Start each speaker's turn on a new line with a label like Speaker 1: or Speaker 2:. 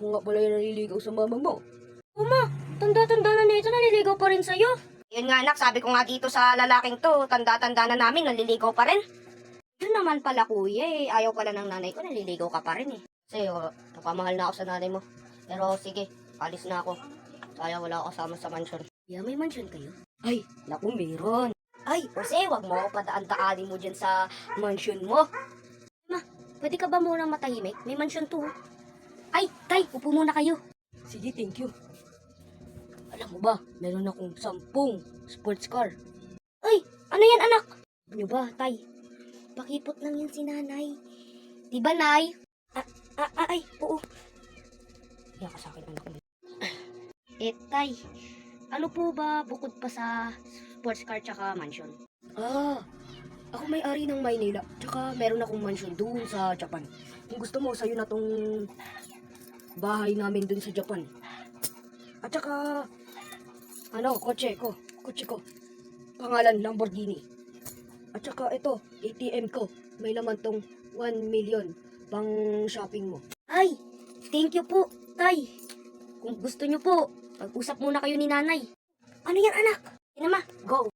Speaker 1: nga pala yung naliligaw sa mama mo. Uma, tanda-tanda na nito, naliligaw pa rin sa'yo.
Speaker 2: Yun nga anak, sabi ko nga dito sa lalaking to, tanda-tanda na namin, naliligaw pa rin. Yun naman pala kuya eh, ayaw pala ng nanay ko, naliligaw ka pa rin eh. Kasi oh, na ako sa nanay mo. Pero sige, alis na ako. Sayang wala ako kasama sa mansion.
Speaker 1: Yeah, may mansion kayo? Ay, naku, meron.
Speaker 2: Ay, Jose, wag mo ako padaan-daanin mo dyan sa mansion mo.
Speaker 1: Pwede ka ba muna matahimik? May mansion to.
Speaker 2: Ay, tay, upo muna kayo.
Speaker 1: Sige, thank you. Alam mo ba, meron akong sampung sports car.
Speaker 2: Ay, ano yan anak?
Speaker 1: Ano ba, tay?
Speaker 2: Pakipot lang yan si nanay. Di ba, nay?
Speaker 1: Ah, ah, ay, oo.
Speaker 2: Kaya ka sa akin, anak mo. Eh, tay, ano po ba bukod pa sa sports car tsaka mansion?
Speaker 1: Ah, ako may-ari ng Maynila. Tsaka meron akong mansion doon sa Japan. Kung gusto mo, sa'yo na tong bahay namin doon sa Japan. At tsaka, ano, kotse ko. Kotse ko. Pangalan, Lamborghini. At tsaka ito, ATM ko. May laman tong 1 million pang shopping mo.
Speaker 2: Ay, thank you po, tay. Kung gusto nyo po, pag-usap muna kayo ni nanay. Ano yan, anak? Yan ma, go.